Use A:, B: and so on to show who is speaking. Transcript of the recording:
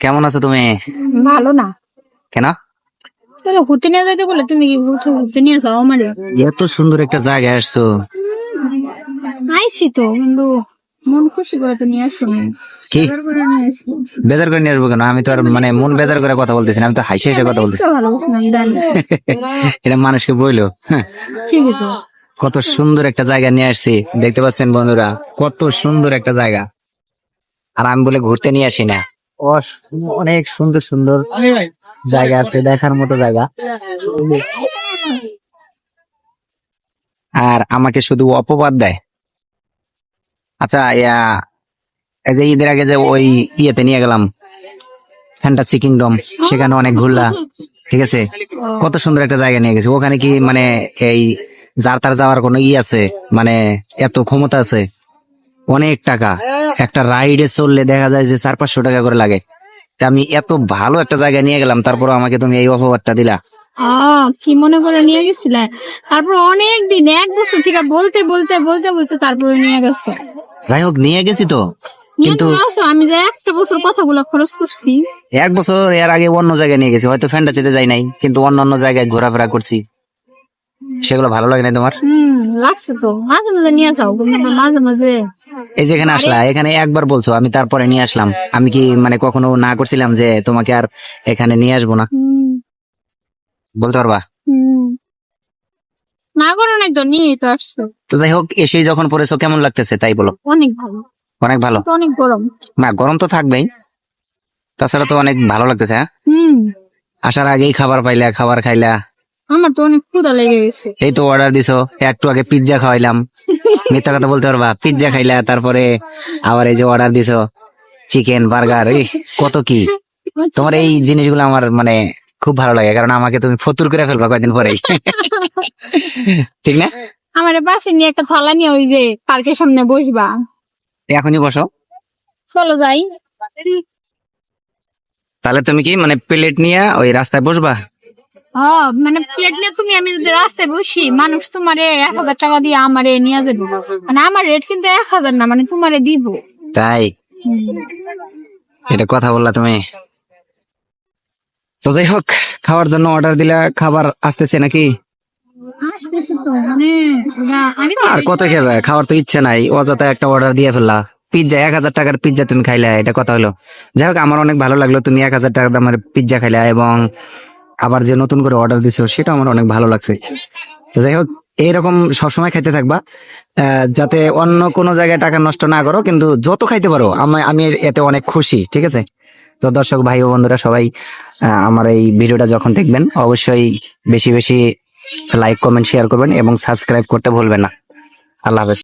A: কেমন আছো তুমি?
B: ভালো না।
A: কেন?
B: ঘুরতে নিয়ে যাইতে বলে তুমি কি ঘুরতে ঘুরতে নিয়ে যাও মানে
A: এত সুন্দর একটা জায়গায় আসছো।
B: আইসি তো কিন্তু মন খুশি করে তো নিয়ে আসো
A: কি? বেজার করে নিয়ে আসব কেন? আমি তো আর মানে মন বেজার করে কথা বলতেছি আমি তো হাসি হাসি কথা বলতেছি। এটা মানুষকে বইলো হ্যাঁ। কত সুন্দর একটা জায়গা নিয়ে আসছি দেখতে পাচ্ছেন বন্ধুরা কত সুন্দর একটা জায়গা। আর আমি বলে ঘুরতে নিয়ে আসি না। অনেক সুন্দর সুন্দর জায়গা আছে, দেখার মতো জায়গা। আর আমাকে শুধু অপবাদ দেয়। আচ্ছা ইয়া, এই যে ঈদের আগে যে ওই ইয়েতে নিয়ে গেলাম ফ্যান্টাসি কিংডম সেখানে অনেক ঘুরলা, ঠিক আছে? কত সুন্দর একটা জায়গা নিয়ে গেছে। ওখানে কি মানে এই যার তার যাওয়ার কোনো ই আছে? মানে এত ক্ষমতা আছে? অনেক টাকা। একটা রাইডে চললে দেখা যায় যে চার পাঁচশো টাকা করে লাগে। আমি এত ভালো একটা জায়গায় নিয়ে গেলাম তারপর আমাকে তুমি এই অপবাদটা দিলা।
B: কি মনে করে নিয়ে গেছিলে? তারপর অনেক দিন এক বছর থেকে বলতে বলতে বলতে বলতে তারপরে নিয়ে গেছে।
A: যাই হোক নিয়ে গেছি তো। কিন্তু
B: আমি যে একটা বছর কথাগুলো খরচ করছি।
A: এক বছর এর আগে অন্য জায়গায় নিয়ে গেছি হয়তো ফ্যান্টাসিতে যাই নাই কিন্তু অন্য অন্য জায়গায় ঘোরাফেরা করছি। সেগুলো ভালো লাগে না তোমার?
B: লাগছে তো। মাঝে মাঝে নিয়ে যাও মাঝে মাঝে।
A: এই যে এখানে আসলা এখানে একবার বলছো আমি তারপরে নিয়ে আসলাম। আমি কি মানে কখনো না করছিলাম যে তোমাকে আর এখানে নিয়ে আসব না? বলতে পারবা?
B: না করো তো নিয়ে তো আসছো।
A: তো যাই হোক এসেই যখন পড়েছো কেমন লাগতেছে তাই বলো?
B: অনেক ভালো।
A: অনেক ভালো?
B: অনেক গরম।
A: না গরম তো থাকবেই। তাছাড়া তো অনেক ভালো লাগতেছে হ্যাঁ?
B: হুম।
A: আসার আগেই খাবার পাইলা খাবার খাইলা।
B: আমার তো অনেক ক্ষুদা লেগে গেছে।
A: এই তো অর্ডার দিছো একটু আগে পিৎজা খাওয়াইলাম। মিথ্যা কথা বলতে পারবা পিৎজা খাইলা তারপরে আবার এই যে অর্ডার দিছো চিকেন বার্গার এই কত কি? তোমার এই জিনিসগুলো আমার মানে খুব ভালো লাগে কারণ আমাকে তুমি ফতুর করে ফেলবা কয়েকদিন পরেই। ঠিক না?
B: আমার বাসে নিয়ে একটা থালা নিয়ে ওই যে পার্কের সামনে বসবা।
A: এখনই বসো।
B: চলো যাই।
A: তাহলে তুমি কি মানে প্লেট নিয়ে ওই রাস্তায় বসবা?
B: হ্যাঁ মানে প্লেট নিয়ে তুমি আমি যদি রাস্তায় বসি মানুষ তোমারে এক হাজার টাকা দিয়ে আমারে নিয়ে যাবে। মানে আমার রেট কিন্তু এক হাজার না মানে তোমারে দিব।
A: তাই? এটা কথা বললা তুমি? তো যাই হোক খাওয়ার জন্য অর্ডার দিলা খাবার আসতেছে নাকি?
B: মানে
A: আর কত খেবে? খাওয়ার তো ইচ্ছে নাই অযথা একটা অর্ডার দিয়ে ফেললা। পিজ্জা এক হাজার টাকার পিজ্জা তুমি খাইলে এটা কথা হলো যাই হোক আমার অনেক ভালো লাগল তুমি এক হাজার টাকার দামের পিৎজা খাইলা এবং আবার যে নতুন করে অর্ডার দিছো সেটা আমার অনেক ভালো লাগছে। যাই হোক, এইরকম সবসময় খাইতে থাকবা। যাতে অন্য কোনো জায়গায় টাকা নষ্ট না করো, কিন্তু যত খাইতে পারো, আমি আমি এতে অনেক খুশি, ঠিক আছে? তো দর্শক, ভাই ও বন্ধুরা, সবাই আমার এই ভিডিওটা যখন দেখবেন, অবশ্যই বেশি বেশি লাইক কমেন্ট শেয়ার করবেন এবং সাবস্ক্রাইব করতে ভুলবেন না। আল্লাহ হাফেজ।